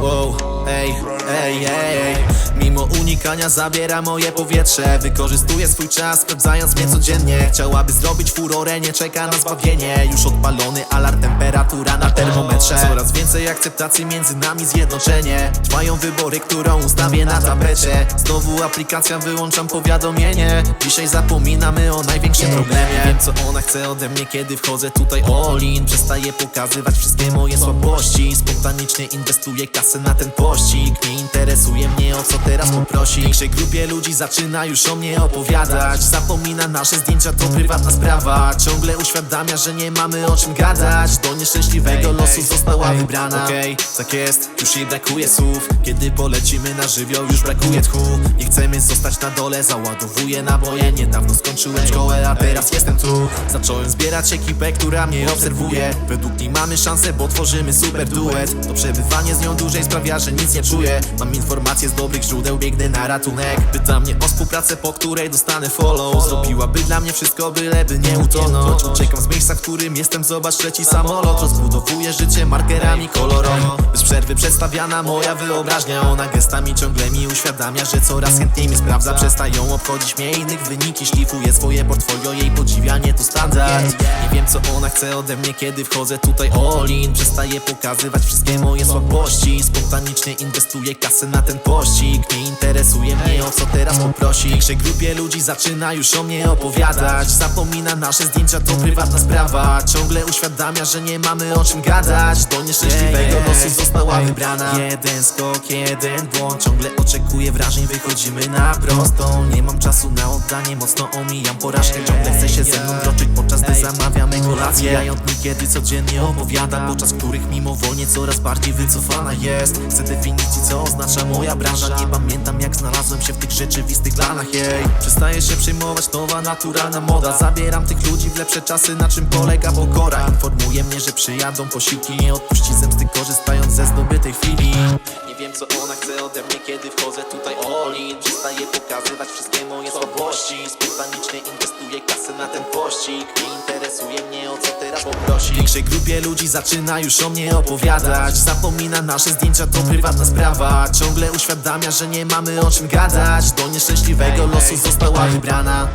Wow, ej, ej, ej, Mimo unikania zabiera moje powietrze. Wykorzystuje swój czas, sprawdzając mnie codziennie. Chciałaby zrobić furorę, nie czeka na zbawienie. Już odpalony alarm, temperatura na termometrze. Coraz więcej akceptacji między nami, zjednoczenie. Trwają wybory, którą ustawię na tapecie. Znowu aplikacja, wyłączam powiadomienie. Dzisiaj zapominamy o największym problemie. Wiem co ona chce ode mnie, kiedy wchodzę tutaj all in. Przestaję pokazywać wszystkie moje słabości Spontanicznie inwestuję kasę na ten pościg. Nie interesuje mnie o co teraz poprosi większej grupie ludzi zaczyna już o mnie opowiadać. Zapomina nasze zdjęcia, to prywatna sprawa. Ciągle uświadamia, że nie mamy o czym gadać. Do nieszczęśliwego losu została wybrana. Okej, tak jest, już jej brakuje słów. Kiedy polecimy na żywioł, już brakuje tchu. Nie chcemy zostać na dole, załadowuję naboje. Niedawno skończyłem szkołę, a teraz jestem tu. Zacząłem zbierać ekipę, która mnie obserwuje. Według niej mamy szansę, bo tworzymy super duet To przebywanie z nią dłużej sprawia, że nic nie czuję. Mam informacje z dobrych źródeł, biegnę na ratunek. Pyta mnie o współpracę, po której dostanę follow. Zrobiłaby dla mnie wszystko, byleby nie utonąć. Uciekam z miejsca, w którym jestem, zobacz trzeci samolot. Rozbudowuję życie markerami kolorowo. Bez przerwy przedstawiana moja wyobraźnia. Ona gestami ciągle mi uświadamia, że coraz chętniej mnie sprawdza. Przestają obchodzić mnie innych wyniki. Szlifuje swoje portfolio, jej podziwianie to standard. Nie wiem co ona chce ode mnie, kiedy wchodzę tutaj all in. Przestaję pokazywać wszystkie moje słabości. Spontanicznie inwestuję kasę na ten pościg. Nie interesuje mnie o co teraz poprosi. Większej grupie ludzi zaczyna już o mnie opowiadać. Zapomina nasze zdjęcia, to prywatna sprawa. Ciągle uświadamia, że nie mamy o czym gadać. Do nieszczęśliwego losu została wybrana. Jeden skok, jeden błąd. Ciągle oczekuję wrażeń, wychodzimy na prostą Nie mam czasu na oddanie, mocno omijam porażkę. Ciągle chcę się ze mną droczyć, podczas gdy zamawiamy kolację. Dają dni, kiedy codziennie opowiadam Podczas których mimowolnie coraz bardziej wycofana jest. Chcę definicji, moja branża Nie pamiętam jak znalazłem się w tych rzeczywistych planach jej. Przestaję się przejmować, nowa naturalna moda. Zabieram tych ludzi w lepsze czasy, na czym polega pokora Informuje mnie, że przyjadą posiłki. Nie odpuści zemsty, korzystając ze zdobytej chwili. Nie wiem co ona chce ode mnie, kiedy wchodzę tutaj all in. Przestaję pokazywać wszystkie moje słabości. Spontanicznie inwestuję kasę na ten pościg interesuje mnie o co teraz poprosi większej grupie ludzi zaczyna już o mnie opowiadać. Zapomina nasze zdjęcia, to prywatna sprawa. Ciągle uświadamia, że nie mamy o czym gadać. Do nieszczęśliwego losu została wybrana